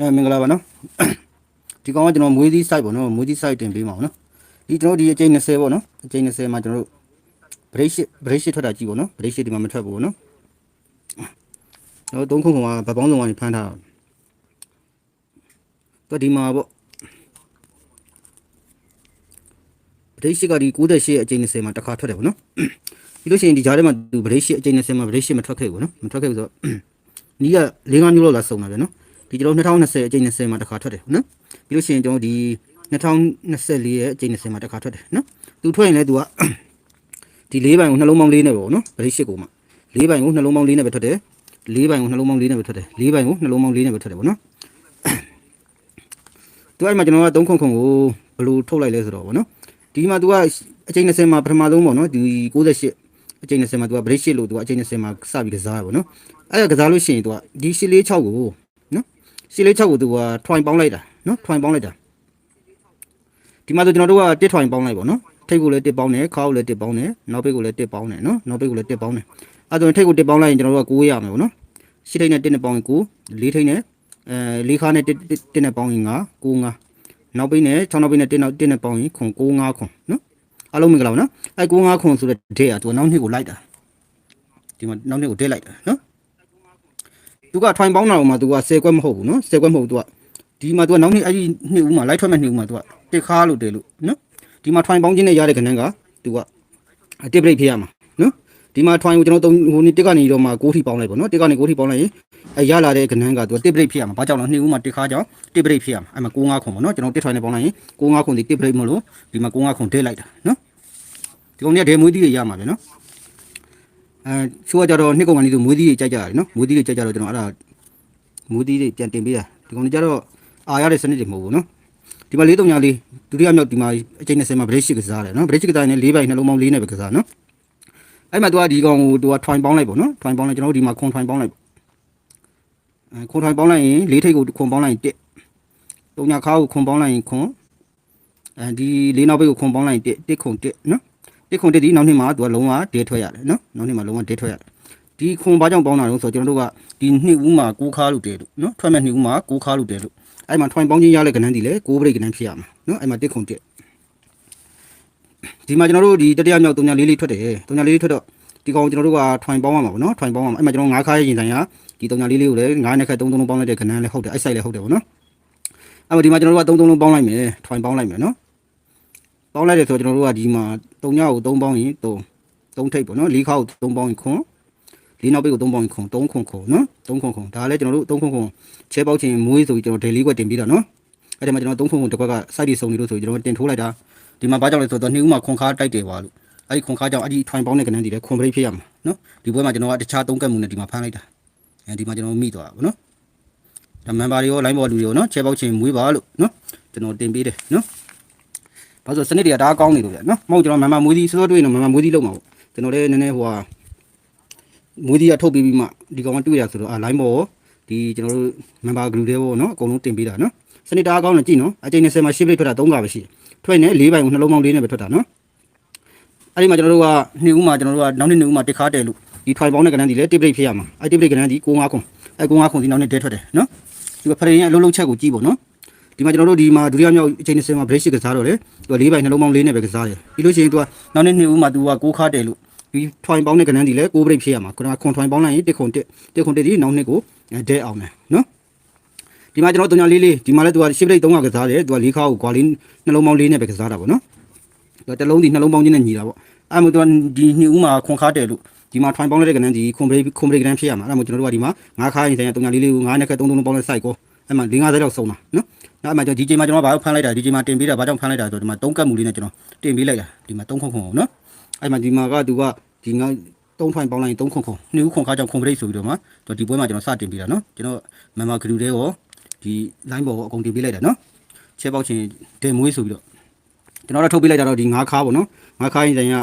အဲမင်္ဂလာပါနော်ဒီကောင်ကကျွန်တော်မွေးသီး site ပေါ့နော်မွေးသီး site တင်ပေးမှာပေါ့နော်ဒီကျွန်တော်ဒီအကျိန်20ပေါ့နော်အကျိန်20မှာကျွန်တော်တို့ break shit break shit ထွက်တာကြည့်ပေါ့နော် break shit ဒီမှာမထွက်ဘူးပေါ့နော်တော့သုံးခုကဗပောင်းစုံကနေဖမ်းထားတာတော့ဒီမှာပေါ့ break shit ကဒီ98အကျိန်20မှာတစ်ခါထွက်တယ်ပေါ့နော်ပြီးလို့ရှိရင်ဒီကြားထဲမှာသူ break shit အကျိန်20မှာ break shit မထွက်ခဲ့ဘူးနော်မထွက်ခဲ့ဘူးဆိုတော့နီးက၄၅မျိုးလောက်လာစုံတာပဲနော် ဒီကျွန်တော်2020အကြိမ်20မှာတစ်ခါထွက်တယ်နော်ပြီးလို့ရှိရင်ကျွန်တော်ဒီ2024ရဲ့အကြိမ်20မှာတစ်ခါထွက်တယ်နော်သူထွက်ရင်လည်းသူကဒီ၄ဘိုင်ကိုနှလုံးပေါင်း၄နဲ့ပဲပေါ့နော်ဗရိတ်ရှစ်ကိုမှ၄ဘိုင်ကိုနှလုံးပေါင်း၄နဲ့ပဲထွက်တယ်၄ဘိုင်ကိုနှလုံးပေါင်း၄နဲ့ပဲထွက်တယ်၄ဘိုင်ကိုနှလုံးပေါင်း၄နဲ့ပဲထွက်တယ်ပေါ့နော်သူအဲ့မှာကျွန်တော်က3ခုခုကိုဘယ်လိုထုတ်လိုက်လဲဆိုတော့ပေါ့နော်ဒီမှာသူကအကြိမ်20မှာပထမဆုံးပေါ့နော်ဒီ68အကြိမ်20မှာသူကဗရိတ်ရှစ်လို့သူကအကြိမ်20မှာစပြီးကစားရပါတော့နော်အဲ့ဒါကစားလို့ရှိရင်သူကဒီရှစ်လေး6ကိုနော်ရှ စ်လေး6ကိုသူကထွိုင်ပေါင်းလိုက်တာနော်ထွိုင်ပေါင်းလိုက်တာဒီမှာဆိုကျွန်တော်တို့ကတစ်ထွိုင်ပေါင်းလိုက်ပေါ့နော်ထိတ်ကိုလည်းတစ်ပေါင်းတယ်ခါကိုလည်းတစ်ပေါင်းတယ်နောက်ပိတ်ကိုလည်းတစ်ပေါင်းတယ်နော်နောက်ပိတ်ကိုလည်းတစ်ပေါင်းတယ်အဲ့ဒါဆိုရင်ထိတ်ကိုတစ်ပေါင်းလိုက်ရင်ကျွန်တော်တို့က9ရမယ်ပေါ့နော်ရှစ်ထိတ်နဲ့တစ်နဲ့ပေါင်းရင်9လေးထိတ်နဲ့အဲလေးခါနဲ့တစ်တစ်နဲ့ပေါင်းရင်9 9 9နောက်ပိတ်နဲ့6နောက်ပိတ်နဲ့တစ်နောက်တစ်နဲ့ပေါင်းရင်ခွန်9 9ခွန်နော်အားလုံးမင်္ဂလာပါနော်အဲ့9 9ခွန်ဆိုတဲ့ဒဲ့อ่ะသူကနောက်နှစ်ကိုလိုက်တာဒီမှာနောက်နှစ်ကိုဒဲ့လိုက်တာနော် သူကထွိုင်ပေါင်းတာမှာသူက10ခွက်မဟုတ်ဘူးနော်10ခွက်မဟုတ်ဘူးသူကဒီမှာသူကနောက်နေ့အဲ့ဒီနှစ်ဦးမှာလိုက်ထွက်မဲ့နှစ်ဦးမှာသူကတစ်ခါလို့တယ်လို့နော်ဒီမှာထွိုင်ပေါင်းခြင်းနဲ့ရတဲ့ခဏန်းကသူကတစ်ပရိတ်ဖြစ်ရမှာနော်ဒီမှာထွိုင်ကိုကျွန်တော်ဟိုနေ့တစ်ကနေတော့မှ6ထိပေါင်းလိုက်ပေါ့နော်တစ်ကနေ6ထိပေါင်းလိုက်ရင်အဲရလာတဲ့ခဏန်းကသူကတစ်ပရိတ်ဖြစ်ရမှာဘာကြောင့်လဲနှစ်ဦးမှာတစ်ခါကြောင့်တစ်ပရိတ်ဖြစ်ရမှာအဲ့မှာ9 5ခုပေါ့နော်ကျွန်တော်တစ်ထွိုင်နဲ့ပေါင်းလိုက်ရင်9 5ခုဒီတစ်ပရိတ်မလို့ဒီမှာ9 5ခုဒဲလိုက်တာနော်ဒီကောင်ကြီးကဒဲမွေးသီးတွေရမှာပဲနော် အဲချိုးကကြတော့နှစ်ကောင်ကနေသူမွေးသီးတွေကြိုက်ကြတယ်နော်မွေးသီးတွေကြိုက်ကြတော့ကျွန်တော်အဲ့ဒါမူသီးတွေပြန်တင်ပေးတာဒီကောင်တွေကြတော့အာရတဲ့စနစ်တွေမဟုတ်ဘူးနော်ဒီမှာလေးတုံညာလေးဒုတိယမြောက်ဒီမှာအချိန်20မှာ break ကစားတယ်နော် break ကစားရင်၄ဘိုင်နှလုံးပေါင်း၄နဲ့ပဲကစားနော်အဲ့မှာသူကဒီကောင်ကိုသူက twine ပေါင်းလိုက်ပေါ့နော် twine ပေါင်းလိုက်ကျွန်တော်တို့ဒီမှာခွန် twine ပေါင်းလိုက်အဲခွန် twine ပေါင်းလိုက်ရင်၄ထိပ်ကိုခွန်ပေါင်းလိုက်ရင်1တုံညာခါကိုခွန်ပေါင်းလိုက်ရင်ခွန်အဲဒီ၄နောက်ဘက်ကိုခွန်ပေါင်းလိုက်ရင်1 1ခွန်1နော် 1ခွန်1ဒီနောက်နှစ်မှာသူကလုံးဝဒဲထွက်ရတယ်နော်နောက်နှစ်မှာလုံးဝဒဲထွက်ရတယ်ဒီခွန်ဘာကြောင့်ပေါင်းတာလဲဆိုတော့ကျွန်တော်တို့ကဒီနှစ်ဦးမှာကိုးခါလို့တဲလို့နော်ထွက်မဲ့နှစ်ဦးမှာကိုးခါလို့တဲလို့အဲ့မှာထွိုင်ပေါင်းချင်းရတဲ့ကဏ္ဍဒီလေကိုးပရိတ်ကဏ္ဍဖြစ်ရမှာနော်အဲ့မှာတစ်ခွန်တစ်ဒီမှာကျွန်တော်တို့ဒီတတိယမြောက်တုံညာလေးလေးထွက်တယ်တုံညာလေးလေးထွက်တော့ဒီကောင်ကျွန်တော်တို့ကထွိုင်ပေါင်းရမှာပေါ့နော်ထွိုင်ပေါင်းရမှာအဲ့မှာကျွန်တော်ငါးခါရဲ့ရင်ဆိုင်ကဒီတုံညာလေးလေးကိုလည်းငါးနဲ့ခက်သုံးသုံးလုံးပေါင်းလိုက်တဲ့ကဏ္ဍလည်းဟုတ်တယ်အဲ့ဆိုင်လည်းဟုတ်တယ်ပေါ့နော်အဲ့မှာဒီမှာကျွန်တော်တို့ကသုံးသုံးလုံးပေါင်းလိုက်မယ်ထွိုင်ပေါင်းလိုက်မယ်နော် ပေါင်းလိုက်တယ်ဆိုတော့ကျွန်တော်တို့ကဒီမှာတုံညာကိုသုံးပေါင်းရင်သုံးသုံးထိပ်ပေါ့နော်လေးခါကိုသုံးပေါင်းရင်ခွန်လေးနောက်ပိတ်ကို3ပေါင်ခုံ3ခုံခုံနော်3ခုံခုံဒါလည်းကျွန်တော်တို့3ခုံခုံချဲပေါက်ချင်းမွေးဆိုပြီးကျွန်တော် daily ကွက်တင်ပြီးတော့နော်အဲ့ဒီမှာကျွန်တော်3ခုံခုံတစ်ခွက်က site တွေစုံနေလို့ဆိုပြီးကျွန်တော်တင်ထိုးလိုက်တာဒီမှာဘာကြောင့်လဲဆိုတော့နှစ်ဦးမှာခွန်ခါတိုက်တယ်ပါလို့အဲ့ဒီခွန်ခါကြောင့်အဲ့ဒီ twine ပေါင်းတဲ့ကဏ္ဍဒီလည်းခွန်ပရိတ်ဖြစ်ရမှာနော်ဒီဘွဲမှာကျွန်တော်ကတခြား3ကက်မှုနဲ့ဒီမှာဖမ်းလိုက်တာအဲဒီမှာကျွန်တော်မိသွားတာပေါ့နော်ဒါ member တွေရော line ပေါ်လူတွေရောနော်ချဲပေါက်ချင်းမွေးပါလို့နော်ကျွန်တော်တင်ပေးတယ်နော် ဘာလို့စနစ်တွေကဒါကောင်းနေလို့ဗျနော်မဟုတ်ကျွန်တော် member မွေးသီးစောစောတွေ့ရင်တော့ member မွေးသီးလောက်မှာပေါ့ကျွန်တော်လည်းနည်းနည်းဟိုဟာမွေးသီးကထုတ်ပြီးပြီးမှဒီကောင်ကတွေ့ရဆိုတော့အာ line ပေါ်ဒီကျွန်တော်တို့ member group တွေပေါ့နော်အကုန်လုံးတင်ပေးတာနော်စနစ်တအားကောင်းတယ်ကြည့်နော်အချိန်20မှာ10 plate ထွက်တာ3ကပဲရှိထွက်နေ၄ပိုင်ကိုနှလုံးပေါင်းလေးနဲ့ပဲထွက်တာနော်အဲ့ဒီမှာကျွန်တော်တို့ကနှစ်ဦးမှာကျွန်တော်တို့ကနောက်နှစ်နှစ်ဦးမှာတစ်ခါတယ်လို့ဒီ twine ပေါင်းတဲ့ကဏ္ဍဒီလေ tip plate ဖြစ်ရမှာအဲ့ tip plate ကဏ္ဍဒီ65ခွန်အဲ့65ခွန်ဒီနောက်နှစ်တဲထွက်တယ်နော်ဒီကဖရင်ရဲ့အလုံးလုံးချက်ကိုကြည့်ပေါ့နော် ဒီမှာကျွန်တော်တို့ဒီမှာဒုတိယမြောက်အချိန်20မှာ break ကစားတော့လေသူက၄ပိုင်နှလုံးပေါင်းလေးနဲ့ပဲကစားတယ်ပြီးလို့ရှိရင်သူကနောက်နှစ်နှစ်ဦးမှာသူက6ခါတယ်လို့ဒီထွိုင်ပေါင်းတဲ့ကဏ္ဍဒီလည်းကိုးပရိတ်ဖြစ်ရမှာခုနကခွန်ထွိုင်ပေါင်းလိုက်ရင်တစ်ခွန်တစ်တစ်ခွန်တစ်ဒီနောက်နှစ်ကိုဒဲအောင်မယ်နော်ဒီမှာကျွန်တော်တုံညာလေးလေးဒီမှာလည်းသူကရှစ်ပရိတ်3ကကစားတယ်သူကလေးခါကိုကွာလေးနှလုံးပေါင်းလေးနဲ့ပဲကစားတာပေါ့နော်သူကတစ်လုံးဒီနှလုံးပေါင်းချင်းနဲ့ညီတာပေါ့အဲ့မှာသူကဒီနှစ်ဦးမှာခွန်ခါတယ်လို့ဒီမှာထွိုင်ပေါင်းတဲ့ကဏ္ဍဒီခွန်ပရိတ်ခွန်ပရိတ်ကဏ္ဍဖြစ်ရမှာအဲ့မှာကျွန်တော်တို့ကဒီမှာငါးခါရင်ဆိုင်တုံညာလေးလေးကိုငါးနဲ့ခက်3 3လုံးပေါင်းတဲ့ site ကိုအဲ့မှာ50လောက်စုံတာနော် နောက်မှကျွန်တော်ဒီချိန်မှာကျွန်တော်ဘာလို့ဖမ်းလိုက်တာဒီချိန်မှာတင်ပေးတာဘာကြောင့်ဖမ်းလိုက်တာဆိုတော့ဒီမှာ3ကတ်မူလေးနဲ့ကျွန်တော်တင်ပေးလိုက်တာဒီမှာ3ခုခုအောင်နော်အဲ့မှာဒီမှာကသူကဒီငါ3ထွိုင်ပေါင်းလိုက်ရင်3ခုခုနှစ်ဦးခွန်ခါကြောင့်ခွန်ပရိတ်ဆိုပြီးတော့မှတော့ဒီပွဲမှာကျွန်တော်စတင်ပေးတာနော်ကျွန်တော်မမဂလူတဲ့ရောဒီ line ပေါ်ကိုအကုန်တင်ပေးလိုက်တာနော်ချဲပေါက်ချင်းဒေမွေးဆိုပြီးတော့ကျွန်တော်တော့ထုတ်ပေးလိုက်တာတော့ဒီငါးခါပေါ့နော်ငါးခါရင်ဆိုင်က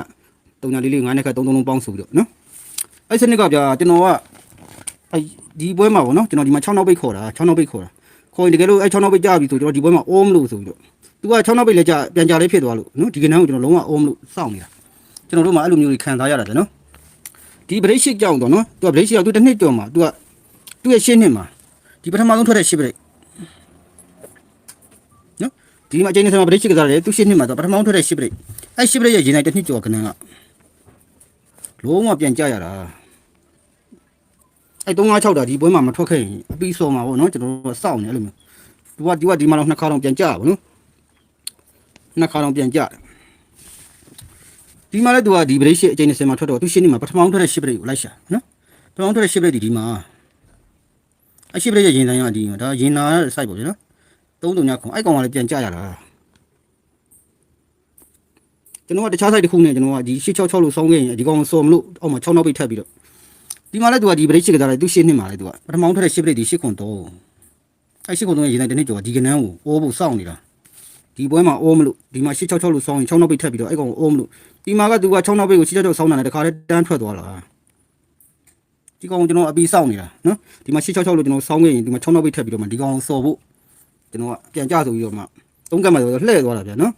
3ညာလေးလေး9နဲ့ခါ3 3လုံးပေါင်းဆိုပြီးတော့နော်အဲ့စနစ်ကပြကျွန်တော်ကအဲ့ဒီပွဲမှာပေါ့နော်ကျွန်တော်ဒီမှာ6နောက်ပိတ်ခေါ်တာ6နောက်ပိတ်ခေါ်တာ ခေါ်ရင်တကယ်လို့အဲ့6နောက်ပိတ်ကြပြီဆိုကျွန်တော်ဒီပွဲမှာအိုးမလို့ဆိုပြီးတော့သူက6နောက်ပိတ်လည်းကြပြန်ကြလေးဖြစ်သွားလို့နော်ဒီကနန်းကိုကျွန်တော်လုံးဝအိုးမလို့စောင့်နေတာကျွန်တော်တို့မှအဲ့လိုမျိုးကြီးခံစားရတာတယ်နော်ဒီ break ရှစ်ကြောင်တော့နော်သူက break ရှစ်ကသူတစ်နှစ်ကျော်မှာသူကသူ့ရဲ့ရှစ်နှစ်မှာဒီပထမဆုံးထွက်တဲ့ရှစ် break ဒီမှာအချိန်နဲ့ဆယ်မှာပရိရှိကစားတယ်သူရှင်းနှစ်မှာတော့ပထမဆုံးထွက်တဲ့ရှစ်ပရိအဲ့ရှစ်ပရိရဲ့ရင်နိုင်တစ်နှစ်ကျော်ခဏကလုံးဝပြန်ကြရတာ အဲ့356တာဒီပွဲမှာမထွက်ခဲ့ရင်အပြီးစော်မှာပေါ့နော်ကျွန်တော်တို့စောင့်နေအဲ့လိုမျိုးသူကဒီကဒီမှာတော့နှစ်ခါတော့ပြန်ကြပါဘူးနော်နှစ်ခါတော့ပြန်ကြတယ်ဒီမှာလည်းသူကဒီပရိရှိအချိန်နဲ့ဆယ်မှာထွက်တော့သူရှင်းနှစ်မှာပထမဆုံးထွက်တဲ့ရှစ်ပရိကိုလိုက်ရှာနော်ပထမဆုံးထွက်တဲ့ရှစ်ပရိဒီမှာအရှစ်ပရိရဲ့ရင်နိုင်ရဒီမှာဒါရင်နာရဲ့ site ပေါ့ဗျာနော်သုံးတုံညခုအဲ့ကောင်ကလည်းပြန်ကြရတာကျွန်တော်ကတခြား site တစ်ခုနဲ့ကျွန်တော်ကဒီ666လို့စောင်းခဲ့ရင်ဒီကောင်စော်မလို့အောက်မှာ6နောက်ပိတ်ထပ်ပြီးတော့ ဒီမှာလည်းသူကဒီ break ရှိကြတာလေသူရှင်းနှစ်မှာလေသူကပထမဆုံးထွက်တဲ့ shift break ဒီ8ခွန်တော့အဲ့8ခွန်တော့ရေနိုင်တနေ့ကျော်ဒီကနန်းကိုအိုးဖို့စောင့်နေတာဒီပွဲမှာအိုးမလို့ဒီမှာ666လို့စောင်းရင်6နောက်ပိတ်ထပ်ပြီးတော့အဲ့ကောင်ကိုအိုးမလို့ဒီမှာကသူက6နောက်ပိတ်ကို666စောင်းတာနဲ့တခါတည်းတန်းထွက်သွားတာဒီကောင်ကိုကျွန်တော်အပီစောင့်နေတာနော်ဒီမှာ666လို့ကျွန်တော်စောင်းခဲ့ရင်ဒီမှာ6နောက်ပိတ်ထပ်ပြီးတော့မှဒီကောင်ကိုစော်ဖို့ကျွန်တော်ကပြန်ကြဆိုပြီးတော့မှသုံးကတ်မှဆိုတော့လှည့်သွားတာဗျာနော်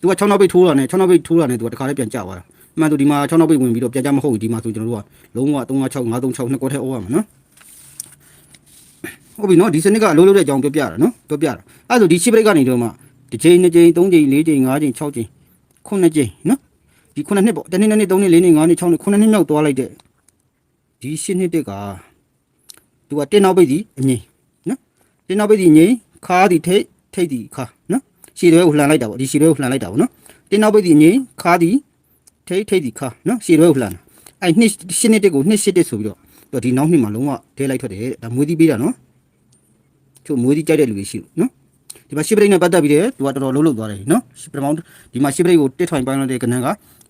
သူက6နောက်ပိတ်ထိုးတာနဲ့6နောက်ပိတ်ထိုးတာနဲ့သူကတခါလေးပြန်ကြသွားတာ အမှန်သူဒီမှာ6နောက်ပိတ်ဝင်ပြီးတော့ပြန်ကြမဟုတ်ဘူးဒီမှာဆိုကျွန်တော်တို့ကလုံးဝ356 536နှစ်ကွက်ထဲဩရမှာနော်ဟုတ်ပြီနော်ဒီစနစ်ကအလုံးလုံးတဲ့အကြောင်းပြောပြတာနော်ပြောပြတာအဲ့ဒါဆိုဒီရှစ်ပရိတ်ကနေတော့မှတစ်ချိန်နှစ်ချိန်သုံးချိန်လေးချိန်ငါးချိန်၆ချိန်ခုနှစ်ချိန်နော်ဒီခုနှစ်နှစ်ပေါ့တစ်နှစ်နှစ်နှစ်သုံးနှစ်လေးနှစ်ငါးနှစ်၆နှစ်ခုနှစ်နှစ်မြောက်သွားလိုက်တဲ့ဒီရှစ်နှစ်တက်ကသူကတင်းနောက်ပိတ်စီအငိမ့်တင်းနောက်ပိတ်ဒီငိမ့်ခါဒီထိတ်ထိတ်ဒီခါနော်ရှည်ရွဲကိုလှန်လိုက်တာပေါ့ဒီရှည်ရွဲကိုလှန်လိုက်တာပေါ့နော်တင်းနောက်ပိတ်ဒီငိမ့်ခါဒီ ထိတ်ထိတ်ဒီခါနော်ရှည်ရွဲကိုလှန်အဲ့နှစ်ရှင်းနှစ်တက်ကိုနှစ်ရှစ်တက်ဆိုပြီးတော့တော့ဒီနောက်နှစ်မှာလုံးဝထဲလိုက်ထွက်တယ်ဒါမွေးသီးပေးတာနော်ချို့မွေးသီးကြိုက်တဲ့လူတွေရှိလို့နော်ဒီမှာရှစ်ပရိတ်နဲ့ပတ်သက်ပြီးတယ်သူကတော်တော်လုံးလုံးသွားတယ်နော်ပထမဒီမှာရှစ်ပရိတ်ကိုတစ်ထွင်ပိုင်းလိုက်တဲ့ကဏ္ဍက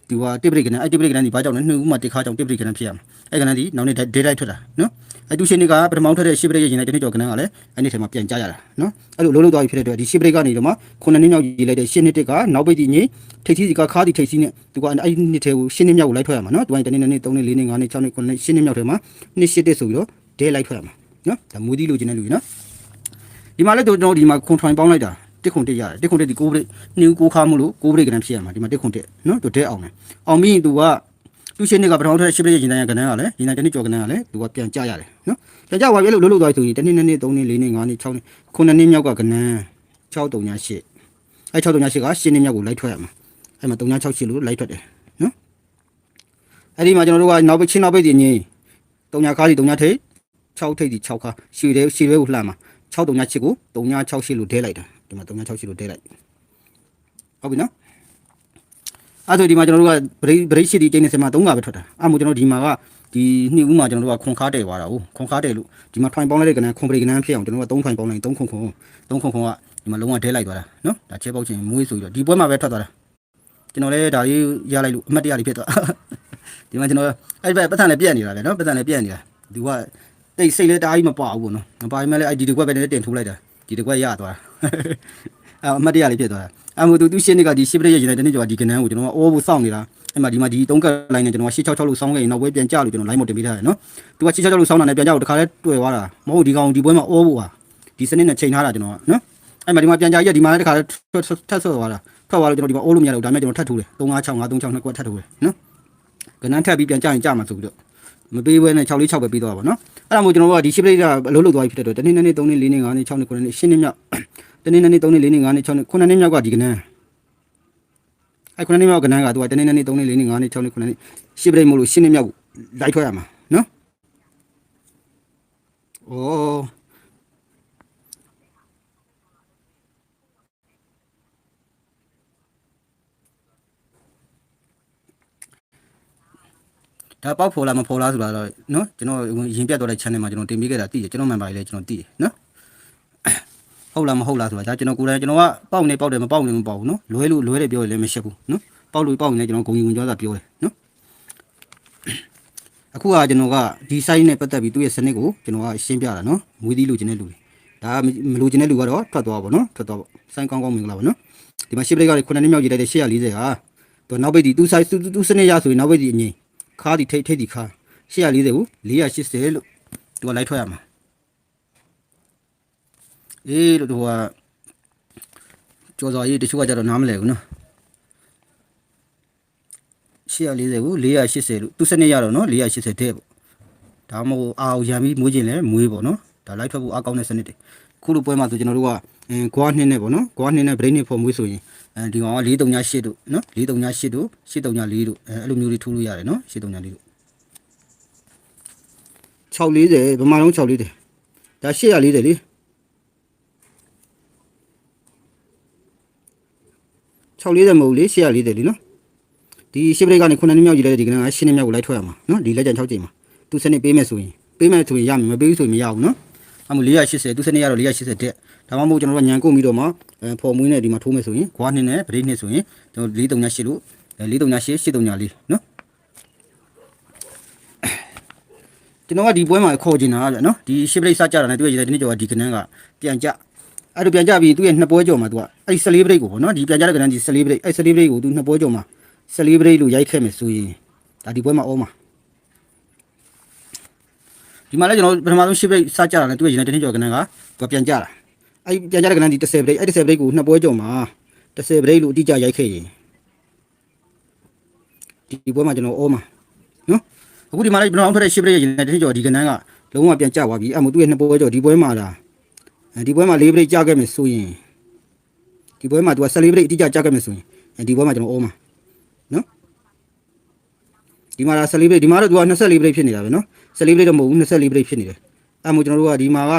ဒီဟာတစ်ပရိတ်ကဏ္ဍအဲ့တစ်ပရိတ်ကဏ္ဍဒီဘာကြောင့်လဲနှစ်ဦးမှတစ်ခါကြောင့်တစ်ပရိတ်ကဏ္ဍဖြစ်ရမှာအဲ့ကဏ္ဍဒီနောက်နေ့ဒေးလိုက်ထွက်တာနော် အဲ့တူရှင်တွေကပထမထွက်တဲ့ရှစ်ပရိတ်ရင်လိုက်တဲ့နှစ်ကျော်ကနန်းကလည်းအဲ့ဒီထဲမှာပြန်ကြရတာနော်အဲ့လိုလုံးလုံးသွားပြီဖြစ်တဲ့အတွက်ဒီရှစ်ပရိတ်ကနေတော့မှခုနှစ်နှစ်မြောက်ရေးလိုက်တဲ့ရှစ်နှစ်တက်ကနောက်ပိတ်ဒီညိထိတ်စီကခါးဒီထိတ်စီနဲ့သူကအဲ့ဒီနှစ်ထဲကိုရှစ်နှစ်မြောက်ကိုလိုက်ထွက်ရမှာနော်သူကတနေ့နေ့သုံးနေ့လေးနေ့ငါးနေ့၆နေ့ခုနှစ်ရှစ်နှစ်မြောက်ထဲမှာနှစ်ရှစ်တက်ဆိုပြီးတော့ဒဲလိုက်ထွက်ရမှာနော်ဒါမူဒီလိုချင်တဲ့လူကြီးနော်ဒီမှာလည်းကျွန်တော်ဒီမှာခွန်ထွန်ပေါင်းလိုက်တာတစ်ခွန်တက်ရတယ်တစ်ခွန်တက်ဒီကိုပရိတ်နှူးကိုခါမှုလို့ကိုပရိတ်ကနန်းဖြစ်ရမှာဒီမှာတစ်ခွန်တက်နော်သူဒဲအောင်တယ်အောင်ပြီးရင်သူက သူရှင်တွေကပထမထွက်ရှစ်ပြည့်ရင်တိုင်းကဏ္ဍကလည်းရင်တိုင်းတစ်နှစ်ကျော်ကဏ္ဍကလည်းသူကပြန်ကြရတယ်နော်ပြန်ကြပါပြီလို့လုံးလုံးသွားဆိုရင်တစ်နှစ်နှစ်နှစ်သုံးနှစ်လေးနှစ်ငါးနှစ်၆နှစ်ခုနှစ်နှစ်မြောက်ကကဏ္ဍ6 3ည8အဲ6 3ည8ကရှင်းနှစ်မြောက်ကိုလိုက်ထွက်ရမှာအဲမှာ3ည6 8လို့လိုက်ထွက်တယ်နော်အဲ့ဒီမှာကျွန်တော်တို့ကနောက်ပိတ်ချင်းနောက်ပိတ်ဒီငင်း3ညခါးစီ3ညထိတ်6ထိတ်ဒီ6ခါရှည်တယ်ရှည်ရွဲကိုလှမ်းမှာ6 3ည8ကို3ည6 8လို့ဒဲလိုက်တာဒီမှာ3ည6 8လို့ဒဲလိုက်ဟုတ်ပြီနော် အဲ့ဒါဒီမှာကျွန်တော်တို့ကဗရိတ်ဗရိတ်ရှိတီကျင်းနေစမှာ၃ကပဲထွက်တာအဲ့မို့ကျွန်တော်ဒီမှာကဒီနှစ်ဦးမှာကျွန်တော်တို့ကခွန်ခါတယ်သွားတာဟုတ်ခွန်ခါတယ်လို့ဒီမှာထွိုင်ပေါင်းလိုက်တဲ့ကဏ္ဍခွန်ပရိကဏ္ဍဖြစ်အောင်ကျွန်တော်တို့က၃ထွိုင်ပေါင်းလိုက်၃ခွန်ခွန်၃ခွန်ခွန်ကဒီမှာလုံးဝဒဲလိုက်သွားတာနော်ဒါချဲပေါက်ချင်းမွေးဆိုပြီးတော့ဒီပွဲမှာပဲထွက်သွားတာကျွန်တော်လည်းဒါလေးရလိုက်လို့အမှတ်တရလေးဖြစ်သွားဒီမှာကျွန်တော်အဲ့ဒီဘက်ပတ်စံလည်းပြက်နေတာလေနော်ပတ်စံလည်းပြက်နေတာဒီကတိတ်စိတ်လည်းတားကြီးမပါဘူးပေါ့နော်မပါရင်လည်းအဲ့ဒီဒီကွက်ပဲနဲ့တင်ထိုးလိုက်တာဒီဒီကွက်ရသွားတာအဲ့အမှတ်တရလေးဖြစ်သွားတာ အမှုသူသူရှင်းနေကဒီရှစ်ပရိတ်ရရင်တနေ့ကျော်ဒီကနန်းကိုကျွန်တော်ကအိုးဖို့စောင့်နေတာအဲ့မှာဒီမှာဒီသုံးကတ်လိုင်းနဲ့ကျွန်တော်က666လို့စောင်းခဲ့ရင်နောက်ပွဲပြန်ကြလို့ကျွန်တော် line မတင်ပေးထားတယ်နော်သူက666လို့စောင်းတာနဲ့ပြန်ကြလို့တခါလဲတွေ့သွားတာမဟုတ်ဒီကောင်ဒီပွဲမှာအိုးဖို့ဟာဒီစနစ်နဲ့ချိန်ထားတာကျွန်တော်ကနော်အဲ့မှာဒီမှာပြန်ကြရက်ဒီမှာလည်းတခါလဲထပ်ဆော့သွားတာထွက်သွားလို့ကျွန်တော်ဒီမှာအိုးလို့မရတော့ဒါမဲ့ကျွန်တော်ထပ်ထိုးတယ်356 536နှစ်ကွက်ထပ်ထိုးတယ်နော်ကနန်းထပ်ပြီးပြန်ကြရင်ကြမှာဆိုပြီးတော့မပေးဘဲနဲ့6လေး6ပဲပေးတော့ပါဗောနော်အဲ့ဒါမို့ကျွန်တော်တို့ကဒီရှစ်ပရိတ်ကအလုံးလုံးသွားပြီဖြစ်တဲ့အတွက်တနေ့နေ့3နေ့4နေ့5နေ့6နေ့9နေ့10နေ့မြောက် တနေ့နေ့3နေ့4နေ့5နေ့6နေ့9နေ့မြောက်ကဒီကနန်းအဲ့ခုနှစ်နှစ်မြောက်ကဏ္ဍကသူကတနေ့နေ့သုံးနေ့လေးနေ့ငါးနေ့၆နေ့ခုနှစ်နေ့ရှစ်ပြိတ်မို့လို့ရှင်းနေ့မြောက်လိုက်ထွက်ရမှာနော်။အော်ဒါပေါက်ဖော်လားမဖော်လားဆိုတာတော့နော်ကျွန်တော်ရင်ပြတ်သွားတဲ့ channel မှာကျွန်တော်တင်ပေးခဲ့တာသိတယ်ကျွန်တော် member တွေလည်းကျွန်တော်သိတယ်နော် ဟုတ်လားမဟုတ်လားဆိုတာဒါကျွန်တော်ကိုယ်တိုင်ကျွန်တော်ကပေါက်နေပေါက်တယ်မပေါက်နေမပေါက်ဘူးနော်လွဲလို့လွဲတယ်ပြောရင်လည်းမရှက်ဘူးနော်ပေါက်လို့ပေါက်နေကျွန်တော်ဂုံကြီးဝင်ကြောတာပြောတယ်နော်အခုကကျွန်တော်ကဒီ site နဲ့ပတ်သက်ပြီးသူ့ရဲ့စနစ်ကိုကျွန်တော်ကရှင်းပြတာနော်မွေးသီးလိုချင်တဲ့လူတွေဒါမလိုချင်တဲ့လူကတော့ထွက်သွားပါနော်ထွက်သွားပါစိုင်းကောင်းကောင်းမင်9ပါနော်ဒီမှာ ship rate ကခုနှစ်နှစ်မြောက်ရေးလိုက်တဲ့840ဟာသူနောက်ပိတ်ဒီသူ site သူစနစ်ရဆိုရင်နောက်ပိတ်ဒီအငိမ့်ခါဒီထိတ်ထိတ်ဒီခါ840ကို480လို့သူကလိုက်ထွက်ရမှာ အေးလို့သူကကြော်စော်ရေးတချို့ကကြတော့နားမလဲဘူးနော်840ကို480လို့သူစနစ်ရတော့နော်480တဲ့ပေါ့ဒါမှမဟုတ်အာအောင်ရံပြီးမွေးခြင်းလဲမွေးပေါ့နော်ဒါလိုက်ထွက်ဖို့အကောင်းတဲ့စနစ်တွေခုလိုပွဲမှာဆိုကျွန်တော်တို့ကအဲဂွားနှစ်နဲ့ပေါ့နော်ဂွားနှစ်နဲ့ဗရိတ်နှစ်ဖော်မွေးဆိုရင်အဲဒီကောင်က438တို့နော်438တို့834တို့အဲအဲ့လိုမျိုးလေးထိုးလို့ရတယ်နော်834တို့640ဗမာလုံး640ဒါ840လေ 640မဟုတ်လေ840လေနော်ဒီရှစ်ပရိတ်ကနေ9နှစ်မြောက်ကြီးလိုက်တဲ့ဒီကနေ့က10နှစ်မြောက်ကိုလိုက်ထွက်ရမှာနော်ဒီလက်ကျန်6ချိန်မှာသူစနစ်ပေးမယ်ဆိုရင်ပေးမယ်ဆိုရင်ရမယ်မပေးဘူးဆိုရင်မရဘူးနော်အမှု480သူစနစ်ရတော့480တက်ဒါမှမဟုတ်ကျွန်တော်တို့ညံကုန်ပြီးတော့မှအဲဖော်မွေးနဲ့ဒီမှာထိုးမယ်ဆိုရင်ခွားနှစ်နဲ့ပရိတ်နှစ်ဆိုရင်ကျွန်တော်438လို့438 834နော်ကျွန်တော်ကဒီပွဲမှာခေါ်ချင်တာဗျနော်ဒီရှစ်ပရိတ်စကြတာနဲ့တွေ့ရတဲ့ဒီနေ့ကျော်ကဒီကနန်းကပြန်ကြ အဲ့လိုပြန်ကြပြီးသူ့ရဲ့နှစ်ပွဲကျော်မှာသူကအဲ့14ပရိတ်ကိုပေါ့နော်ဒီပြန်ကြတဲ့ကနန်းဒီ14ပရိတ်အဲ့14ပရိတ်ကိုသူနှစ်ပွဲကျော်မှာ14ပရိတ်လို့ရိုက်ခဲ့မယ်ဆိုရင်ဒါဒီပွဲမှာအောမှာဒီမှာလည်းကျွန်တော်ပထမဆုံးရှစ်ပရိတ်စကြတာနဲ့တွေ့ရတဲ့ဒီနေ့ကျော်ကနန်းကသူကပြန်ကြတာအဲ့ပြန်ကြတဲ့ကနန်းဒီ10ပရိတ်အဲ့10ပရိတ်ကိုနှစ်ပွဲကျော်မှာ10ပရိတ်လို့အတိအကျရိုက်ခဲ့ရင်ဒီပွဲမှာကျွန်တော်အောမှာနော်အခုဒီမှာလည်းဘလောင်းထွက်တဲ့ရှစ်ပရိတ်ရင်တဲ့တင်းကျော်ဒီကနန်းကလုံးဝပြန်ကျသွားပြီအမှုသူ့ရဲ့နှစ်ပွဲကျော်ဒီပွဲမှာလာအဲ ဒီပွဲမှာ၄ပရိတ်ကျခဲ့မယ်ဆိုရင်ဒီပွဲမှာသူက14ပရိတ်အတိအကျကျခဲ့မယ်ဆိုရင်အဲဒီပွဲမှာကျွန်တော်အိုးမှာနော်ဒီမှာလာ14ပရိတ်ဒီမှာတော့သူက24ပရိတ်ဖြစ်နေတာပဲနော်14ပရိတ်တော့မဟုတ်ဘူး24ပရိတ်ဖြစ်နေတယ်အမှုကျွန်တော်တို့ကဒီမှာက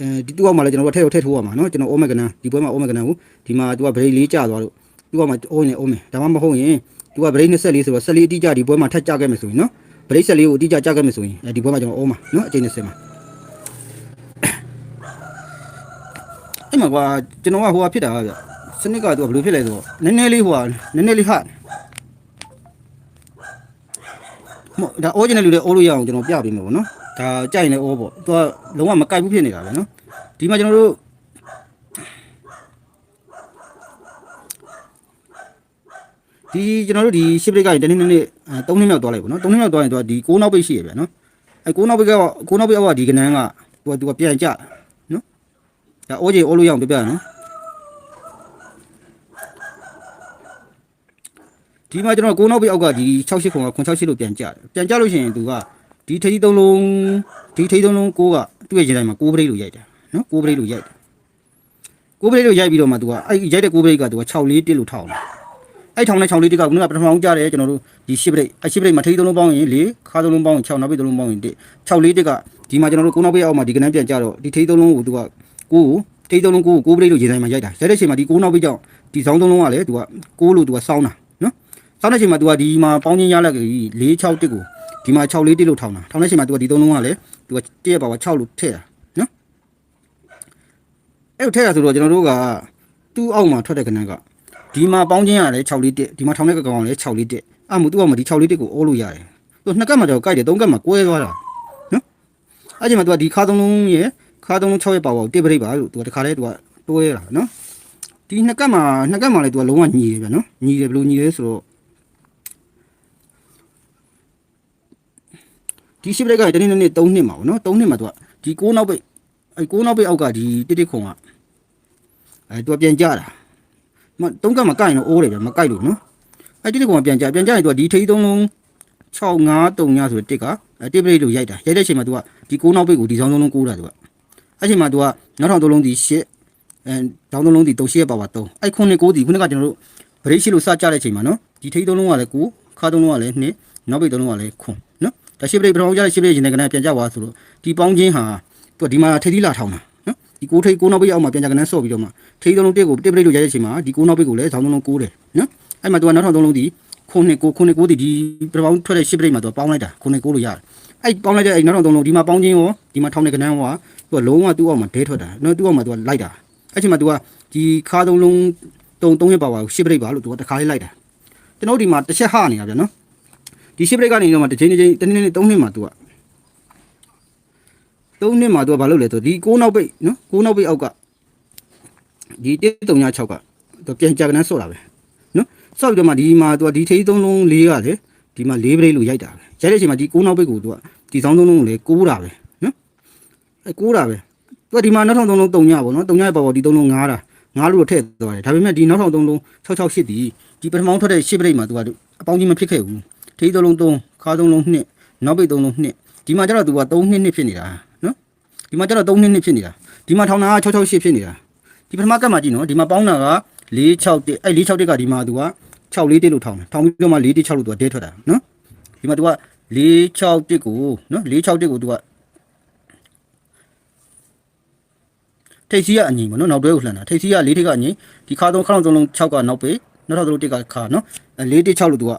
အဲဒီသူ့အောက်မှာလည်းကျွန်တော်တို့ထည့်ထည့်ထိုးရမှာနော်ကျွန်တော်အိုးမကနန်းဒီပွဲမှာအိုးမကနန်းကိုဒီမှာသူကပရိတ်လေးကျသွားလို့သူ့အောက်မှာအိုးနေအိုးမယ်ဒါမှမဟုတ်ရင်သူကပရိတ်24ဆိုတော့14အတိအကျဒီပွဲမှာထပ်ကျခဲ့မယ်ဆိုရင်နော်ဗရိတ်ဆက်လေးကိုအတိအကျကြခဲ့မယ်ဆိုရင်အဲဒီဘွဲမှာကျွန်တော်အိုးမှာနော်အချိန်20မှာ အဲ့မှာကွာကျွန်တော်ကဟိုဟာဖြစ်တာဗျစနစ်ကသူကဘယ်လိုဖြစ်လဲဆိုတော့နည်းနည်းလေးဟိုဟာနည်းနည်းလေးဟာမဟုတ်ဒါ original လူတွေအိုးလို့ရအောင်ကျွန်တော်ပြပေးမှာပေါ့နော်ဒါကြိုက်နေအိုးပေါ့သူကလုံးဝမကြိုက်ဘူးဖြစ်နေတာပဲနော်ဒီမှာကျွန်တော်တို့ဒီကျွန်တော်တို့ဒီရှစ်ပရိတ်ကနေတနေ့နေ့အဲ3နှစ်မြောက်သွားလိုက်ပေါ့နော်3နှစ်မြောက်သွားရင်သူကဒီ6နောက်ပိတ်ရှိရဗျနော်အဲ6နောက်ပိတ်က6နောက်ပိတ်အောက်ကဒီကနန်းကသူကသူကပြန်ကြနော် ဒါအိုးကြီးအိုးလို့ရအောင်ပြပြနော်ဒီမှာကျွန်တော်6နောက်ပိတ်အောက်ကဒီ68ခုံက968လို့ပြန်ကြတယ်ပြန်ကြလို့ရှိရင်သူကဒီထိပ်သုံးလုံးဒီထိပ်သုံးလုံး6ကတွေ့ရင်တိုင်းမှာ6ပရိတ်လို့ရိုက်တယ်နော်6ပရိတ်လို့ရိုက်တယ်6ပရိတ်လို့ရိုက်ပြီးတော့မှသူကအဲ့ရိုက်တဲ့6ပရိတ်ကသူက6လေးတစ်လို့ထောက်တယ်အဲ့ထောင်နဲ့6လေးတိကကနကပထမအောင်ကြားတယ်ကျွန်တော်တို့ဒီရှစ်ပရိတ်အရှစ်ပရိတ်မထိသုံးလုံးပေါင်းရင်၄ခါသုံးလုံးပေါင်းရင်6နောက်ပိတ်သုံးလုံးပေါင်းရင်1 6လေးတိကဒီမှာကျွန်တော်တို့9နောက်ပိတ်အောက်မှာဒီကနန်းပြန်ကြတော့ဒီထိသုံးလုံးကိုသူက ကိုကိုထိသုံးလုံးကိုကိုပရိတ်လို့ရေတိုင်းမှာရိုက်တာရိုက်တဲ့အချိန်မှာဒီ9နောက်ပိတ်ကြောင့်ဒီဇောင်းသုံးလုံးကလည်းသူကကိုလို့သူကစောင်းတာနော်စောင်းတဲ့အချိန်မှာသူကဒီမှာပေါင်းချင်းရလက်ကြီး4 6တစ်ကိုဒီမှာ6လေးတစ်လို့ထောင်တာထောင်တဲ့အချိန်မှာသူကဒီသုံးလုံးကလည်းသူကတည့်ရပါပါ6လို့ထည့်တာနော်အဲ့လိုထည့်ရဆိုတော့ကျွန်တော်တို့ကသူ့အောက်မှာထွက်တဲ့ကနန်းကဒီမှာပေါင်းချင်းရတယ်6လေးတစ်ဒီမှာထောင်တဲ့ကောင်လည်း6လေးတစ်အမှုသူကမှဒီ6လေးတစ်ကိုအိုးလို့ရတယ်သူနှစ်ကတ်မှတော့ကြိုက်တယ်သုံးကတ်မှကွဲသွားတာနော်အဲ့ဒီမှာသူကဒီခါသုံးလုံးရဲ့ ခါသုံးလုံး6ရဲ့ပါပါတစ်ပရိတ်ပါလို့သူကတခါလဲသူကတိုးရတာနော်ဒီနှစ်ကတ်မှနှစ်ကတ်မှလည်းသူကလုံးဝညီတယ်ဗျနော်ညီတယ်ဘယ်လိုညီလဲဆိုတော့ဒီရှိပရိတ်ကတနေ့နေ့3နှစ်မှာပေါ့နော်3နှစ်မှာသူကဒီ6နောက်ပိတ်အဲ6နောက်ပိတ်အောက်ကဒီတစ်တစ်ခုံကအဲသူကပြန်ကြတာမတုံးကမကိုက်ရင်တော့အိုးတယ်ဗျမကိုက်လို့နော်အဲ့ဒီတကောင်ပြန်ကြပြန်ကြရင်သူကဒီထိသုံးလုံး6 5 3ညဆိုတဲ့တစ်ကအဲ့တစ်ပရိတ်လို့ရိုက်တာရိုက်တဲ့အချိန်မှာသူကဒီ6နောက်ပိတ်ကိုဒီဆောင်သုံးလုံး6တာသူက အဲ့ချိန်မှာသူကနောက်ထောင်သုံးလုံးဒီ8အဲတောင်းသုံးလုံးဒီ3 8ပါပါ3အဲ့ခုနှစ်9ဒီခုနှစ်ကကျွန်တော်တို့ဗရိတ်ရှိလို့စကြတဲ့အချိန်မှာနော်ဒီထိသုံးလုံးကလည်း9ခါသုံးလုံးကလည်း2နောက်ပိတ်သုံးလုံးကလည်းခွန်နော်ဒါရှိပရိတ်ပထမကြတဲ့ရှိပရိတ်ရင်ကနေပြန်ကြသွားဆိုတော့ဒီပေါင်းချင်းဟာသူကဒီမှာထိသီးလာထောင်းတာနော်ဒီကိုထိကိုနောက်ပိတ်အောက်မှာပြန်ကြကနေဆော့ပြီးတော့မှထိသုံးလုံးတစ်ကိုတစ်ပရိတ်လို့ရိုက်တဲ့အချိန်မှာဒီကိုနောက်ပိတ်ကိုလည်းဆောင်းသုံးလုံး9တယ်နော်အဲ့မှာသူကနောက်ထောင်သုံးလုံးဒီခုနှစ်ကိုခုနှစ်ကိုဒီဒီပထမထွက်တဲ့ရှိပရိတ်မှာသူကပေါင်းလိုက်တာခုနှစ်ကိုလို့ရတယ်အဲ့ပေါင်းလိုက်တဲ့အဲ့နောက်ထောင်သုံးလုံးဒီမှာပေါင်းချင်းရောဒီမှာထောင်းတဲ့ကနန်းရော သူကလုံးဝသူ့အောက်မှာဒဲထွက်တာနော်သူ့အောက်မှာသူကလိုက်တာအဲ့ချိန်မှာသူကဒီခါသုံးလုံးတုံသုံးရပါပါရှိပရိတ်ပါလို့သူကတခါလေးလိုက်တာကျွန်တော်ဒီမှာတစ်ချက်ဟနေတာဗျနော်ဒီရှိပရိတ်ကနေတော့မှတစ်ချိန်တစ်ချိန်တနေ့နေ့သုံးနှစ်မှာသူကသုံးနှစ်မှာသူကဘာလုပ်လဲဆိုဒီ6နောက်ပိတ်နော်6နောက်ပိတ်အောက်ကဒီ136ကသူပြန်ကြကနန်းဆော့တာပဲနော်ဆော့ပြီးတော့မှဒီမှာသူကဒီထိသုံးလုံးလေးကလေဒီမှာလေးပရိတ်လို့ရိုက်တာပဲရိုက်တဲ့အချိန်မှာဒီ6နောက်ပိတ်ကိုသူကဒီဆောင်သုံးလုံးကိုလေကိုးတာပဲနော် အဲကိုးတာပဲသူကဒီမှာနောက်ထောင်သုံးလုံး3ညပေါ့နော်3ညရဲ့ပေါ်ပေါ်ဒီသုံးလုံး9တာ9လို့ထည့်သွားတယ်ဒါပေမဲ့ဒီနောက်ထောင်သုံးလုံး668ဒီဒီပထမထွက်တဲ့10ပရိတ်မှာသူကအပေါင်းကြီးမဖြစ်ခဲ့ဘူးထိသုံးလုံး3ခါသုံးလုံး2နောက်ပိတ်သုံးလုံး2ဒီမှာကျတော့သူက3နှစ်နှစ်ဖြစ်နေတာနော်ဒီမှာကျတော့3နှစ်နှစ်ဖြစ်နေတာဒီမှာထောင်တာက668ဖြစ်နေတာဒီပထမကတ်မှာကြည့်နော်ဒီမှာပေါင်းတာက461အဲ့461ကဒီမှာသူက641လို့ထောင်းတယ်ထောင်းပြီးတော့မှ416လို့သူကဒဲထွက်တာနော်ဒီမှာသူက461ကိုနော်461ကိုသူက ထိတ်စီးကအညီပေါ့နော်နောက်တွဲကိုလှန်တာထိတ်စီးက၄ထိပ်ကအညီဒီခါသုံးခါသုံးလုံး6ကနောက်ပေနောက်ထောက်သုံးတစ်ကခါနော်အဲ416လို့သူက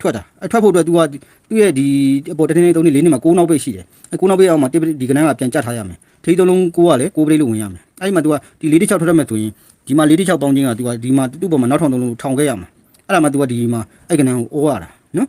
ထွက်တာအဲထွက်ဖို့အတွက်သူကသူ့ရဲ့ဒီအပေါ်တစ်နေ့သုံးနေ့လေးနေ့မှာ6နောက်ပေရှိတယ်အဲ6နောက်ပေအောင်မှာဒီကနန်းကပြန်ကြထားရမယ်ထိတ်သုံးလုံး6ကလည်း6ပရိတ်လို့ဝင်ရမယ်အဲ့ဒီမှာသူကဒီ416ထွက်ရမယ်ဆိုရင်ဒီမှာ416ပေါင်းခြင်းကသူကဒီမှာသူ့ပေါ်မှာနောက်ထောင်သုံးလုံးထောင်ခဲ့ရမှာအဲ့ဒါမှသူကဒီမှာအဲ့ကနန်းကိုအိုးရတာနော်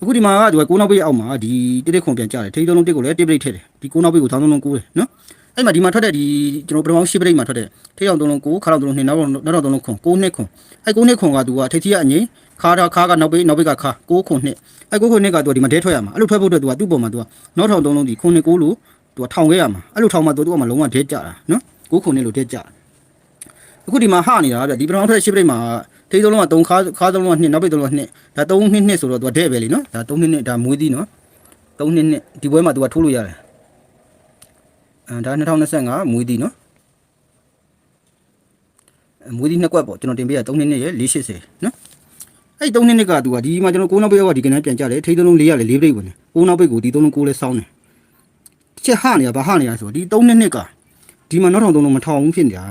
အခုဒီမှာကသူကကိုးနောက်ပိတ်အောက်မှာဒီတိတိခွန်ပြန်ကြတယ်ထိန်းသုံးလုံးတစ်ကိုလည်းတိပိတ်ထည့်တယ်ဒီကိုးနောက်ပိတ်ကိုသောင်းသုံးလုံးကိုးတယ်နော် အဲ့မှာဒီမှာထွက်တဲ့ဒီကျွန်တော်ပထမရှစ်ပိတ်မှာထွက်တဲ့ထိန်းအောင်သုံးလုံးကိုးခါအောင်သုံးလုံးနှစ်နောက်နောက်တော့သုံးလုံးခွန်ကိုးနှစ်ခွန်အဲ့ကိုးနှစ်ခွန်ကသူကထိပ်သီးကအငိမ့်ခါတာခါကနောက်ပိတ်နောက်ပိတ်ကခါကိုးခွန်နှစ်အဲ့ကိုးခွန်နှစ်ကသူကဒီမှာဒဲထွက်ရမှာအဲ့လိုထွက်ဖို့အတွက်သူကသူ့ပုံမှာသူကနောက်ထောင်သုံးလုံးဒီခွန်နှစ်ကိုးလို့သူကထောင်ခဲ့ရမှာအဲ့လိုထောင်မှသူကမှလုံးဝဒဲကြတာနော်ကိုးခွန်နှစ်လို့ဒဲကြတာအခုဒီမှာဟနေတာဗျဒီပထမထွက်ရှစ်ပိတ်မှာထိန်းသုံးလုံးက3ခါခါသုံးလုံးက2နောက်ပိတ်သုံးလုံးက2ဒါ3နှစ်နှစ်ဆိုတော့သူကဒဲပဲလीနော်ဒါ3နှစ်နှစ်ဒါမွေးသီးနော်3နှစ်နှစ်ဒီပွဲမှာ तू ကထိုးလို့ရတယ်အဲ ဒါ2025မွေးသီးနော်မွေးသီးနှစ်ကွက်ပေါ့ကျွန်တော်တင်ပေးရ3နှစ်နဲ့ရ480နော်အဲ့3နှစ်နဲ့ကသူကဒီမှာကျွန်တော်9နောက်ပိတ်ရောဒီကနေ့ပြန်ကြတယ်ထိသုံးလုံး4ရလေ4ပိတ်ဝင်တယ်9နောက်ပိတ်ကိုဒီ3လုံး6လဲစောင်းတယ်တစ်ချက်ဟနေရဗာဟနေရဆိုဒီ3နှစ်နဲ့ကဒီမှာနောက်ထောင်3လုံးမထောင်ဘူးဖြစ်နေတာ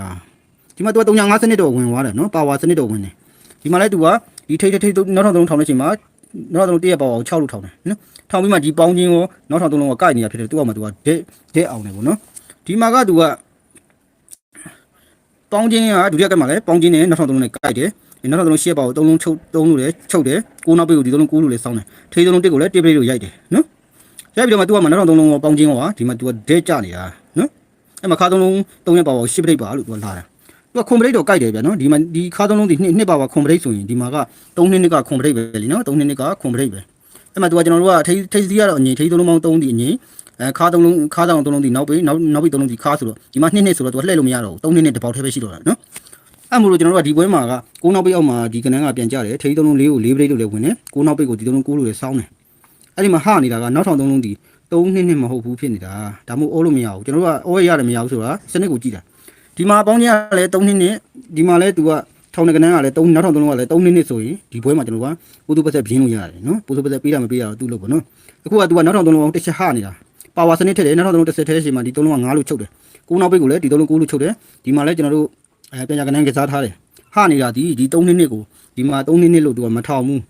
ဒီမှာသူက350စနစ်တော့ဝင်သွားတယ်နော်ပါဝါစနစ်တော့ဝင်တယ်ဒီမှာလည်းသူကဒီထိထိထိနောက်ထောင်3လုံးထောင်တဲ့ချိန်မှာ နောက်ထောင်1ရပါဝါကို6လို့ထောင်တယ်နော်ထောင်ပြီးမှဒီပေါင်းချင်းကိုနောက်ထောင်သုံးလုံးကကိုက်နေတာဖြစ်တယ်သူကမှသူကဒဲဒဲအောင်တယ်ပေါ့နော်ဒီမှာကသူကပေါင်းချင်းကဒုတိယကမှလည်းပေါင်းချင်းနဲ့နောက်ထောင်သုံးလုံးနဲ့ကိုက်တယ်ဒီနောက်ထောင်သုံးလုံးရှေ့ပါကိုသုံးလုံးချုပ်သုံးလို့လေချုပ်တယ်ကိုနောက်ပိတ်ကိုဒီသုံးလုံးကိုလို့လေစောင်းတယ်ထိသုံးလုံးတစ်ကိုလည်းတစ်ပိတ်လို့ရိုက်တယ်နော်ရိုက်ပြီးတော့မှသူကမှနောက်ထောင်သုံးလုံးကိုပေါင်းချင်းကဒီမှာသူကဒဲကြနေတာနော်အဲ့မှာခါသုံးလုံးသုံးရက်ပါကိုရှစ်ပိတ်ပါလို့သူကလာတာ သူကခွန်ပရိတ်တော့ကြိုက်တယ်ဗျာနော်ဒီမှာဒီခါသုံးလုံးဒီနှစ်နှစ်ပါပါခွန်ပရိတ်ဆိုရင်ဒီမှာက3နှစ်နှစ်ကခွန်ပရိတ်ပဲလीနော်3နှစ်နှစ်ကခွန်ပရိတ်ပဲအဲ့မှာသူကကျွန်တော်တို့ကထိထိစီးကတော့အငိမ့်ထိသုံးလုံးပေါင်း3ဒီအငိမ့်အဲခါသုံးလုံးခါတောင်သုံးလုံးဒီနောက်ပြီးနောက်နောက်ပြီးသုံးလုံးဒီခါဆိုတော့ဒီမှာနှစ်နှစ်ဆိုတော့သူကလှည့်လို့မရတော့ဘူး3နှစ်နဲ့တစ်ပေါက်ထဲပဲရှိတော့တာနော်အဲ့မို့လို့ကျွန်တော်တို့ကဒီပွဲမှာကကိုးနောက်ပိတ်အောက်မှာဒီကနန်းကပြန်ကြတယ်ထိသုံးလုံးလေးကိုလေးပရိတ်လို့လည်းဝင်တယ်ကိုးနောက်ပိတ်ကိုဒီသုံးလုံးကိုးလို့လည်းစောင်းတယ်အဲ့ဒီမှာဟနေတာကနောက်ထောင်သုံးလုံးဒီ3နှစ်နှစ်မဟုတ်ဘူးဖြစ်နေတာဒါမှမဟုတ်အိုးလို့မရဘူးကျွန်တော်တို့ကအိုးရရတယ်မရဘူးဆိုတာစနစ်ကိုကြည့်တာ ဒီမှာပေါင်းချင်းကလည်း3နှစ်နှစ်ဒီမှာလည်းသူကထောင်တဲ့ကနန်းကလည်း3နောက်ထောင်သုံးလုံးကလည်း3နှစ်နှစ်ဆိုရင်ဒီပွဲမှာကျွန်တော်တို့ကပိုးသူပတ်သက်ပြင်းလို့ရတယ်နော်ပိုးသူပတ်သက်ပေးတာမပေးတာတော့သူ့လို့ပေါ့နော်အခုကသူကနောက်ထောင်သုံးလုံးတစ်ချက်ဟနေတာပါဝါစနစ်ထည့်တယ်နောက်ထောင်သုံးလုံးတစ်ဆက်ထဲချိန်မှာဒီသုံးလုံးက9လို့ချုပ်တယ်ကိုးနောက်ပိတ်ကိုလည်းဒီသုံးလုံး9လို့ချုပ်တယ်ဒီမှာလည်းကျွန်တော်တို့အဲပြန်ကြကနန်းကစားထားတယ်ဟနေတာဒီဒီ3နှစ်နှစ်ကိုဒီမှာ3နှစ်နှစ်လို့သူကမထောင်ဘူး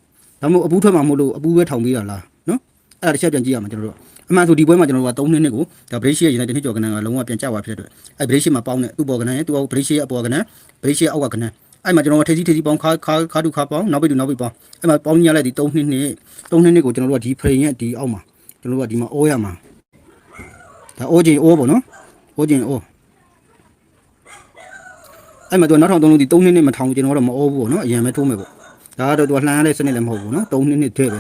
ဒါမှမဟုတ်အပူးထွက်မှာမဟုတ်လို့အပူးပဲထောင်ပေးတာလားနော်အဲ့ဒါတစ်ချက်ပြန်ကြည့်ရမှာကျွန်တော်တို့ အမှန်ဆိုဒီပွဲမှာကျွန်တော်တို့က3နှစ်နှစ်ကိုဒါဘရိတ်ရှိရဲ့ရင်တဲ့နှစ်ကျော်ကနန်းကလုံးဝပြန်ကျသွားဖြစ်တဲ့အတွက်အဲဘရိတ်ရှိမှာပေါင်းတဲ့သူ့ပေါ်ကနန်းရဲ့သူ့ဘရိတ်ရှိရဲ့အပေါ်ကနန်းဘရိတ်ရှိရဲ့အောက်ကကနန်းအဲ့မှာကျွန်တော်တို့ထိစီထိစီပေါင်းခါခါခါတူခါပေါင်းနောက်ပိတ်တူနောက်ပိတ်ပေါင်းအဲ့မှာပေါင်းညလိုက်ဒီ3နှစ်နှစ်3နှစ်နှစ်ကိုကျွန်တော်တို့ကဒီ frame ရဲ့ဒီအောက်မှာကျွန်တော်တို့ကဒီမှာအိုးရမှာဒါအိုးချင်းအိုးပေါ့နော်အိုးချင်းအိုးအဲ့မှာသူနောက်ထောင်3လုံးဒီ3နှစ်နှစ်မထောင်ကျွန်တော်တို့မအိုးဘူးပေါ့နော်အရင်ပဲထိုးမယ်ပေါ့ဒါကတော့သူကလှမ်းရတဲ့စနစ်လည်းမဟုတ်ဘူးနော်3နှစ်နှစ်ထဲပဲ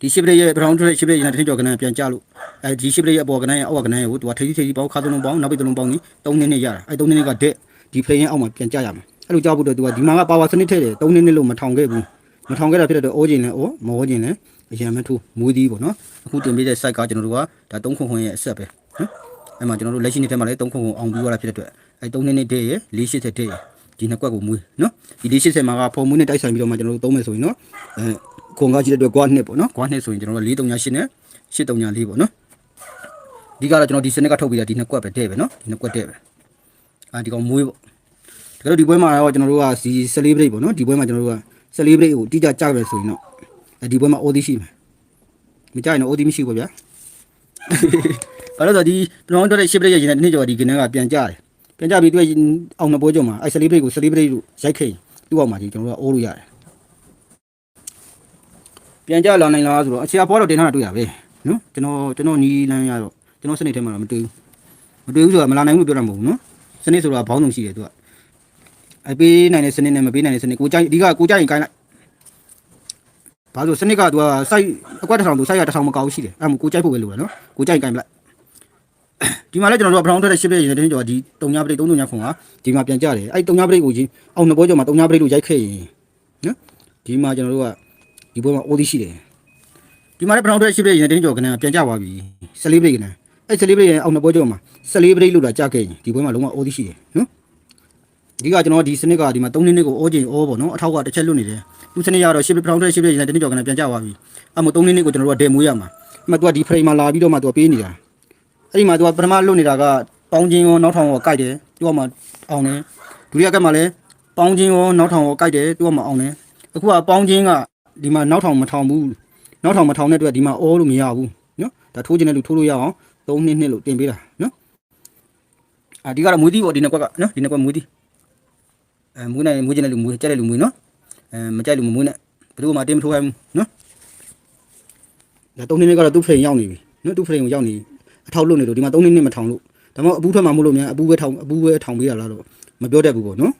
ဒီရှစ်ပရိရဲ့ပထောင်ထွေးရှစ်ပရိရဲ့တစ်ကျော်ကနန်းပြန်ကြလို့အဲဒီရှစ်ပရိရဲ့အပေါ်ကနန်းရဲ့အောက်ကနန်းရဲ့ကိုသူကထိစီထိစီပေါင်းခါသုံးလုံးပေါင်းနောက်ပိတ်သုံးလုံးပေါင်းนี่3နှစ်နှစ်ရတာအဲ3နှစ်နှစ်ကဒက်ဒီ frame ရဲ့အောက်မှာပြန်ကြရမှာအဲ့လိုကြောက်ဖို့တော့သူကဒီမှာကပါဝါစနစ်ထည့်တယ်၃နှစ်နှစ်လို့မထောင်ခဲ့ဘူးမထောင်ခဲ့တာဖြစ်တဲ့တော့အိုးကျင်လဲအိုးမအိုးကျင်လဲအရင်မှထိုးမွေးသည်ပေါ့နော်အခုတင်ပေးတဲ့ site ကကျွန်တော်တို့ကဒါ၃ခွန်ခွန်ရဲ့အဆက်ပဲနော်အဲ့မှာကျွန်တော်တို့လက်ရှိနေ့ထဲမှာလည်း၃ခွန်ခွန်အောင်ပြီးသွားတာဖြစ်တဲ့အတွက်အဲ့၃နှစ်နှစ်တည်းရဲ့၄80တည်းရဲ့ဒီနှစ်ကွက်ကိုမွေးနော်ဒီ၄80မှာကဖုံမွေးနဲ့တိုက်ဆိုင်ပြီးတော့မှကျွန်တော်တို့သုံးမယ်ဆိုရင်နော်အဲ ခွန်ကကြီးတဲ့အတွက်ကွာနှစ်ပေါ့နော်ကွာနှစ်ဆိုရင်ကျွန်တော်တို့438နဲ့834ပေါ့နော်ဒီကတော့ကျွန်တော်ဒီစနစ်ကထုတ်ပြီးတာဒီနှစ်ကွက်ပဲတဲ့ပဲနော်ဒီနှစ်ကွက်တဲ့ပဲအာဒီကောင်မွေးပေါ့တကယ်လို့ဒီပွဲမှာတော့ကျွန်တော်တို့ကစီ celebrate ပေါ့နော်ဒီပွဲမှာကျွန်တော်တို့က celebrate ကိုတိကျကြရဆိုရင်တော့အဲဒီပွဲမှာ OD ရှိမယ်မကြရင်တော့ OD မရှိဘူးဗျာဘာလို့လဲဆိုတော့ဒီကျွန်တော်တို့ရဲ့ ship ရဲ့ရင်တဲ့နေ့ကျော်ဒီကနေ့ကပြန်ကြတယ်ပြန်ကြပြီးသူကအောင်တဲ့ပွဲကြုံမှာအဲ celebrate ကို celebrate လို့ရိုက်ခဲ့ရင်သူ့အောက်မှာဒီကျွန်တော်တို့ကအိုးလို့ရတယ် ပြန်ကြလာနိုင်လားဆိုတော့အချာဘောတော့တင်ထားတာတွေ့ရပဲနော်ကျွန်တော်ကျွန်တော်ညီလန်းရတော့ကျွန်တော်စနေထဲမှာတော့မတွေ့ဘူးမတွေ့ဘူးဆိုတာမလာနိုင်ဘူးလို့ပြောတာမဟုတ်ဘူးနော်စနေဆိုတာဘောင်းစုံရှိတယ်သူကအပေးနိုင်တဲ့စနစ်နဲ့မပေးနိုင်တဲ့စနစ်ကိုကြိုက်အဓိကကိုကြိုက်ရင်ကိုင်းလိုက်ဘာလို့စနစ်ကသူကစိုက်အကွက်တစ်ထောင်သူစိုက်ရတစ်ထောင်မကောက်ရှိတယ်အဲ့ဒါကိုကြိုက်ဖို့ပဲလိုတယ်နော်ကိုကြိုက်ကိုင်းပလိုက်ဒီမှာလည်းကျွန်တော်တို့ကဘရောင်းထွက်တဲ့ရှစ်ပြည့်ရင်တင်းကျော်ဒီတုံညာပရိတ်3တုံညာခွန်ကဒီမှာပြန်ကြတယ်အဲ့တုံညာပရိတ်ကိုကြီးအောင်နှစ်ပွဲကျော်မှာတုံညာပရိတ်လို့ရိုက်ခဲ့ရင်နော်ဒီမှာကျွန်တော်တို့က ဒီပွဲမှာအိုးသီးရှိတယ်ဒီမှာလည်းဘရောင်းထွက်ရှစ်ပြည့်ရင်တင်းကျော်ကနန်းပြန်ကြသွားပြီ14ပရိတ်ကနန်းအဲ့14ပရိတ်ရင်အောင်နှစ်ပွဲကျော်မှာ14ပရိတ်လို့လာကြခဲ့ရင်ဒီပွဲမှာလုံးဝအိုးသီးရှိတယ်နော် ဒီကကျွန်တော်ဒီစနစ်ကဒီမှာ3နှစ်နှစ်ကိုအောချိန်အောပေါ့နော်အထောက်ကတစ်ချက်လွတ်နေတယ်သူစနစ်ရတော့10ပထောင်တဲ့10ပြည့်ရင်တနည်းကြော်ကနေပြန်ကြသွားပြီအဲ့မို့3နှစ်နှစ်ကိုကျွန်တော်တို့ကဒဲမွေးရမှာအဲ့မှာ तू ကဒီ frame မှာလာပြီးတော့မှ तू ပေးနေတာအဲ့ဒီမှာ तू ကပထမလွတ်နေတာကပေါင်းချင်းရောနောက်ထောင်ရောကိုက်တယ်သူကမှအောင်တယ်ဒုတိယကမှလည်းပေါင်းချင်းရောနောက်ထောင်ရောကိုက်တယ်သူကမှအောင်တယ်အခုကပေါင်းချင်းက ဒီမှာနောက်ထောင်မထောင်ဘူးနောက်ထောင်မထောင်တဲ့အတွက်ဒီမှာအောလို့မရဘူးနော်ဒါထိုးခြင်းတဲ့လူထိုးလို့ရအောင်3နှစ်နှစ်လို့တင်ပေးတာနော်အာဒီကတော့မွေးသီးပေါ့ဒီနှစ်ကွက်ကနော်ဒီနှစ်ကွက်မွေးသီးအဲမွေးနိုင်မွေးချင်တဲ့လူမွေးကြက်တဲ့လူမွေးနော်အဲမကြိုက်လူမမွေးနဲ့ဘယ်သူမှတင်းမထိုးရဘူးနော်ဒါ၃နှစ်နှစ်ကတော့သူ့ဖရိန်ရောက်နေပြီနော်သူ့ဖရိန်ကိုရောက်နေအထောက်လွတ်နေလို့ဒီမှာ၃နှစ်နှစ်မထောင်လို့ဒါမှမဟုတ်အပူးထွက်မှာမဟုတ်လို့များအပူးပဲထောင်အပူးပဲထောင်ပေးရလားတော့မပြောတတ်ဘူးပေါ့နော်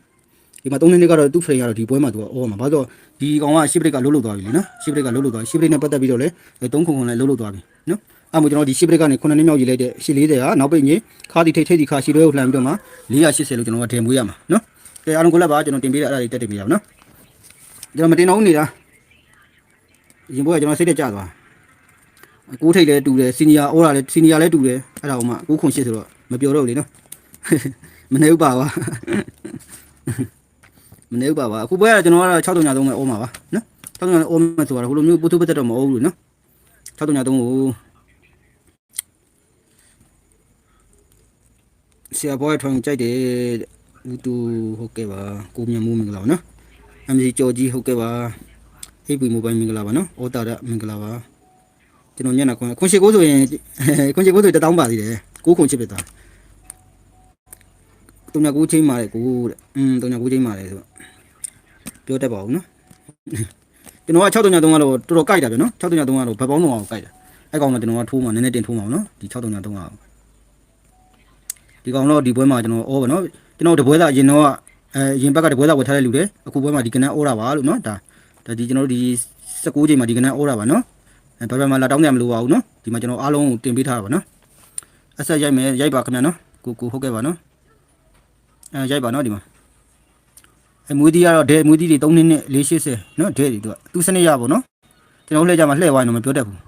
ဒီမှာ၃နှစ်နှစ်ကတော့သူ့ဖရိန်ကတော့ဒီပွဲမှာသူကအော်မှာဘာလို့ဒီကောင်ကရှစ်ပရစ်ကလှုပ်လှုပ်သွားပြီလေနော်ရှစ်ပရစ်ကလှုပ်လှုပ်သွားရှစ်ပရစ်နဲ့ပတ်သက်ပြီးတော့လေ၃ခုခုလည်းလှုပ်လှုပ်သွားပြီနော်အဲ့မို့ကျွန်တော်ဒီရှစ်ပရစ်ကနေ9နှစ်မြောက်ရေးလိုက်တဲ့ရှစ်40ဟာနောက်ပိတ်ကြီးခါတီထိတ်ထိတ်ဒီခါရှီရဲကိုလှမ်းပြီးတော့မှ480လို့ကျွန်တော်ကဒယ်မွေးရမှာနော်ကဲအားလုံးကိုလက်ပါကျွန်တော်တင်ပေးတဲ့အဲ့ဒါတွေတက်တင်ပေးရအောင်နော်ကျွန်တော်မတင်တော့ဘူးနေတာရင်ဘွဲကကျွန်တော်စိတ်တက်ကြသွားကိုးထိတ်လည်းတူတယ်စီနီယာအော်ရာလည်းစီနီယာလည်းတူတယ်အဲ့ဒါအောင်မှကိုးခွန်ရှစ်ဆိုတော့မပြောတော့ဘူးလေနော်မနေဘူးပါပါ မနေဘူးပါပါအခုဘွဲကကျွန်တော်ကတော့6တုံညာ3ပဲအော်မှာပါနော်6တုံညာအော်မှာဆိုတော့ဟိုလိုမျိုးပုထုပသက်တော့မအော်ဘူးနော်6တုံညာ3ကိုဆရာဘွဲထွန်ကြိုက်တယ်တဲ့ဦးတူဟုတ်ကဲ့ပါကိုမြတ်မိုးမင်္ဂလာပါနော်အမစီကြော်ကြီးဟုတ်ကဲ့ပါအိပ်ပီမိုဘိုင်းမင်္ဂလာပါနော်ဩတာရမင်္ဂလာပါကျွန်တော်ညနာခွန်ခွန်ရှိကိုဆိုရင်ခွန်ရှိကိုဆိုရင်တတောင်းပါသေးတယ်ကိုခွန်ချစ်ပြတာ တုံညာကိုချင်းမာတယ်ကိုတဲ့อืมတုံညာကိုချင်းမာတယ်ဆိုပြောတတ်ပါဦးနော်ကျွန်တော်က6တုံညာ3ကတော့တော်တော်ကြိုက်တာဗျနော်6တုံညာ3ကတော့ဘက်ပေါင်းတော့အောင်ကြိုက်တာအဲ့ကောင်တော့ကျွန်တော်ကထိုးမှာနည်းနည်းတင်ထိုးမှာနော်ဒီ6တုံညာ3ကဒီကောင်တော့ဒီပွဲမှာကျွန်တော်ဩပါနော်ကျွန်တော်တပွဲသားအရင်တော့အဲရင်ဘက်ကတပွဲသားဝယ်ထားတဲ့လူတွေအခုပွဲမှာဒီကနန်းအော်တာပါလို့နော်ဒါဒါဒီကျွန်တော်တို့ဒီ16ချိန်မှာဒီကနန်းအော်တာပါနော်အဲဘယ်ဘက်မှာလာတောင်းတယ်မလို့ပါဘူးနော်ဒီမှာကျွန်တော်အားလုံးကိုတင်ပေးထားတာပါနော်အဆက်ရိုက်မယ်ရိုက်ပါခင်ဗျာနော်ကိုကိုဟုတ်ကဲ့ပါနော် အဲရိုက်ပါနော်ဒီမှာအဲမွေးတီကတော့ဒဲမွေးတီတွေ3နှစ်နဲ့480နော်ဒဲတွေသူကသူစနစ်ရပါနော်ကျွန်တော်လှည့်ကြမှာလှည့်ဝိုင်းတော့မပြောတတ်ဘူး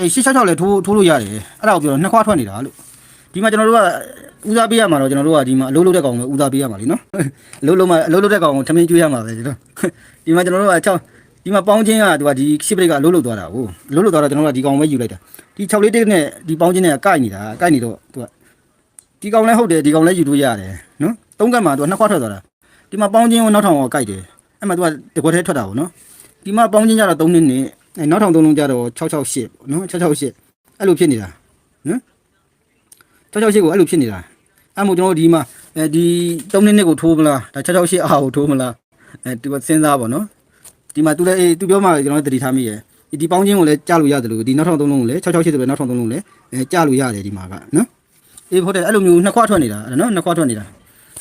အေး666လည်းထိုးထိုးလို့ရတယ်အဲ့ဒါကိုပြောတော့နှစ်ခွားထွက်နေတာလို့ဒီမှာကျွန်တော်တို့ကဦးစားပေးရမှာတော့ကျွန်တော်တို့ကဒီမှာအလုပ်လုပ်တဲ့ကောင်ပဲဦးစားပေးရမှာလीနော်အလုပ်လုပ်မှအလုပ်လုပ်တဲ့ကောင်ကိုထမင်းကျွေးရမှာပဲကျွန်တော်ဒီမှာကျွန်တော်တို့က6 ဒီမှာပေါင်းချင်းကသူကဒီရှစ်ပရိကအလုပ်လုပ်သွားတာကိုအလုပ်လုပ်သွားတော့ကျွန်တော်တို့ကဒီကောင်ပဲယူလိုက်တာဒီ6လေးတစ်နဲ့ဒီပေါင်းချင်းနဲ့ကကိုက်နေတာကိုက်နေတော့သူကဒီကောင်လည်းဟုတ်တယ်ဒီကောင်လည်းယူလို့ရတယ်နော်သုံးကတ်မှာသူကနှစ်ခွားထွက်သွားတာဒီမှာပေါင်းချင်းကိုနောက်ထောင်ကိုကိုက်တယ်အဲ့မှာသူကတကွက်ထဲထွက်တာပေါ့နော်ဒီမှာပေါင်းချင်းကြတော့3နှစ်နဲ့အဲနောက်ထောင်3လုံးကြတော့668ပေါ့နော်668အဲ့လိုဖြစ်နေတာနော်668ကိုအဲ့လိုဖြစ်နေတာအဲ့မို့ကျွန်တော်တို့ဒီမှာအဲဒီ3နှစ်နှစ်ကိုထိုးမလားဒါ668အားကိုထိုးမလားအဲဒီစဉ်းစားပါနော် ဒီမှာသူလည်းအေးသူပြောမှကျွန်တော်တို့တတိထားမိရယ်ဒီပေါင်းချင်းကိုလည်းကြားလို့ရတယ်လို့ဒီနောက်ထောင်3လုံးကိုလည်း668ဆိုပဲနောက်ထောင်3လုံးလည်းအဲကြားလို့ရတယ်ဒီမှာကနော်အေးဟုတ်တယ်အဲ့လိုမျိုးနှစ်ခွထွက်နေတာအဲ့နော်နှစ်ခွထွက်နေတာ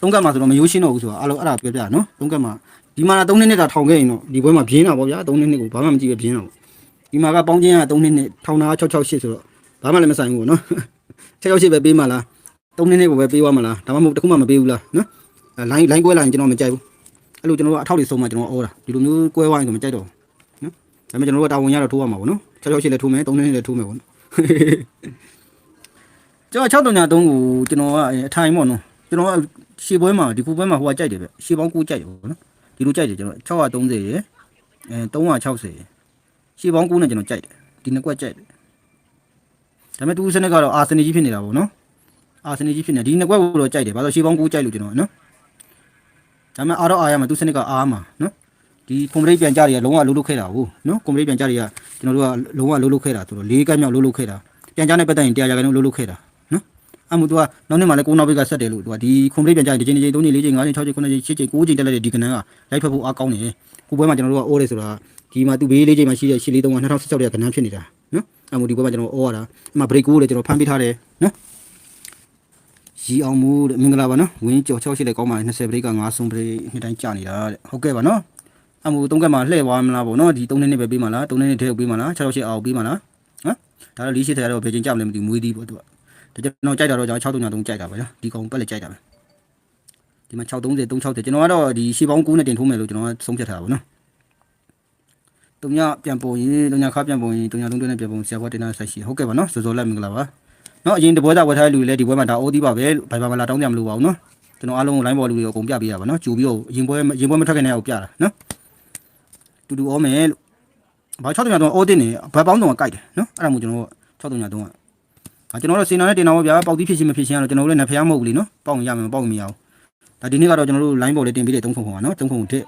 သုံးကတ်မှာဆိုတော့မယိုးရှင်းတော့ဘူးဆိုတာအဲ့လိုအဲ့ဒါပြောပြနော်သုံးကတ်မှာဒီမှာ3နှစ်နှစ်တာထောင်ခဲ့ရင်တော့ဒီဘွဲမှာပြင်းတာပေါ့ဗျာ3နှစ်နှစ်ကိုဘာမှမကြည့်ပဲပြင်းတာပေါ့ဒီမှာကပေါင်းချင်းက3နှစ်နဲ့ထောင်တာ668ဆိုတော့ဘာမှလည်းမဆိုင်ဘူးပေါ့နော်668ပဲပေးမှလား3နှစ်နဲ့ကိုပဲပေးသွားမလားဒါမှမဟုတ်တစ်ခုမှမပေးဘူးလားနော်အဲလိုင်းလိုင်းကွဲလာရင်ကျွန်တော်မကြိုက်ဘူး အဲ့လိုကျွန်တော်တို့အထောက်တွေဆုံးမှကျွန်တော်အော်တာဒီလိုမျိုးကွဲသွားရင်ဆိုမကြိုက်တော့ဘူးနော်ဒါပေမဲ့ကျွန်တော်တို့ကတာဝန်ရတော့ထိုးရမှာပေါ့နော်668လည်းထိုးမယ်3နှစ်နဲ့လည်းထိုးမယ်ပေါ့နော်ကျွန်တော်6တုံညာ3ကိုကျွန်တော်ကအထိုင်ပေါ့နော်ကျွန်တော်ကရှေ့ပွဲမှာဒီခုပွဲမှာဟိုကကြိုက်တယ်ဗျရှေ့ပေါင်း9ကြိုက်တယ်ပေါ့နော်ဒီလိုကြိုက်တယ်ကျွန်တော်630ရယ်အဲ360ရယ်ရှေ့ပေါင်း9နဲ့ကျွန်တော်ကြိုက်တယ်ဒီနှစ်ကွက်ကြိုက်တယ်ဒါပေမဲ့သူစနစ်ကတော့အာဆင်နယ်ကြီးဖြစ်နေတာပေါ့နော်အာဆင်နယ်ကြီးဖြစ်နေဒီနှစ်ကွက်ကိုတော့ကြိုက်တယ်ဘာလို့ရှေ့ပေါင်း9ကြိုက်လို့ကျွန်တော်နော် ဒါပေမဲ့အားတော့အားရမှာသူစနစ်ကအားမှာနော်ဒီကွန်ပလိတ်ပြန်ကြတွေကလုံးဝလုံးလုံးခဲ့တာဟုတ်နော်ကွန်ပလိတ်ပြန်ကြတွေကကျွန်တော်တို့ကလုံးဝလုံးလုံးခဲ့တာဆိုတော့၄ကက်မြောက်လုံးလုံးခဲ့တာပြန်ကြနဲ့ပတ်သက်ရင်တရားကြကလုံးလုံးလုံးခဲ့တာနော်အမှုသူကနောက်နေ့မှလည်းကိုနောက်ဘက်ကဆက်တယ်လို့သူကဒီကွန်ပလိတ်ပြန်ကြတွေတစ်ချိန်တစ်ချိန်၃ချိန်၄ချိန်၅ချိန်၆ချိန်9ချိန်10ချိန်9ချိန်တက်လိုက်တဲ့ဒီကနန်းကလိုက်ထွက်ဖို့အားကောင်းတယ်ကိုပွဲမှာကျွန်တော်တို့ကအိုးတယ်ဆိုတာဒီမှာသူဘေးလေးချိန်မှာရှိတဲ့ရှီလေးတုံးက2016ရဲ့ကဏ္ဍဖြစ်နေတာနော်အမှုဒီဘက်မှာကျွန်တော်အော်ရတာအမှ break ကိုလည်းကျွန်တော်ဖမ်းပေးထားတယ်နော် ရီအောင်မိုးတဲ့မင်္ဂလာပါနော်ဝင်းကြော်6ရှိလည်းကောင်းပါလေ20 break က9ဆုံး break နှစ်တိုင်းကြာနေတာတဲ့ဟုတ်ကဲ့ပါနော်အမှု3ကက်မှာလှည့်သွားမလားပေါ့နော်ဒီ3နှစ်နှစ်ပဲပေးမလား3နှစ်နှစ်ထဲကိုပေးမလား6ရှိအောင်ပေးမလားနော်ဒါတော့4ရှိထဲကတော့ဘယ်ချိန်ကြာမလဲမသိဘူးမွေးသည်ပေါ့သူကဒါကျွန်တော်ကြိုက်တာတော့ကျွန်တော်6 3 3ကြိုက်တာပါနော်ဒီကောင်ပက်လက်ကြိုက်တာပဲဒီမှာ630 360ကျွန်တော်ကတော့ဒီရှေ့ပေါင်း9နဲ့တင်ထိုးမယ်လို့ကျွန်တော်ကဆုံးဖြတ်ထားတာပါနော်တုံညပြန်ပုံရင်တုံညခါပြန်ပုံရင်တုံညလုံးတွဲနဲ့ပြန်ပုံဆရာဘွားတင်တာဆက်ရှိဟုတ်ကဲ့ပါနော်စောစောလက်မင်္ဂလာပါ နော်အရင်တပွဲသားဝယ်ထားတဲ့လူတွေလည်းဒီပွဲမှာဒါအိုးသီးပါပဲဘိုင်ဘာမလာတောင်းကြမလို့ပါဘူးနော်ကျွန်တော်အားလုံးလိုင်းပေါ်လူတွေအကုန်ပြပေးရပါနော်ကြိုပြီးတော့ရင်ပွဲရင်ပွဲမထွက်ခင်တည်းကပြတာနော်တူတူအောမယ်လို့ဘာ6တုံညာတော့အိုးတင်နေဘတ်ပေါင်းတုံကကြိုက်တယ်နော်အဲ့ဒါမို့ကျွန်တော်6တုံညာတုံးကအာကျွန်တော်တို့စင်နာနဲ့တင်တော့ဗျာပေါက်သီးဖြစ်ချင်းမဖြစ်ချင်းကတော့ကျွန်တော်တို့လည်းနှစ်ဖျားမဟုတ်ဘူးလीနော်ပေါက်ရင်ရမယ်မပေါက်ရင်မရဘူးဒါဒီနေ့ကတော့ကျွန်တော်တို့လိုင်းပေါ်လေးတင်ပေးတဲ့3ခုခုပါနော်3ခုခုတစ်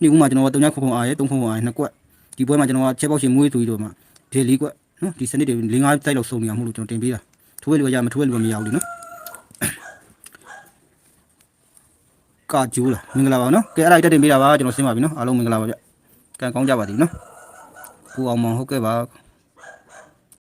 နေ့ဦးမှာကျွန်တော်တို့3ညခုခုအားရဲ3ခုခုအားရဲနှစ်ကွက်ဒီပွဲမှာကျွန်တော်ကချက်ပေါက်ရှင်မွေးသူကြီးတို့မှာဒီလေးကွက်နော်ဒီစနစ်တွေ၄၅တိုက်လောက်စုံနေအောင်မလို့ကျွန်တော်တင်ပေးတာ ထိုးရလို့ရမထိုးရလို့မရဘူးလीနော်ကာကျူးလားမင်္ဂလာပါနော်ကဲအဲ့ဒါတက်တင်ပေးတာပါကျွန်တော်ဆင်းပါပြီနော်အားလုံးမင်္ဂလာပါဗျကံကောင်းကြပါသည်နော်ပူအောင်မောင်ဟုတ်ကဲ့ပါ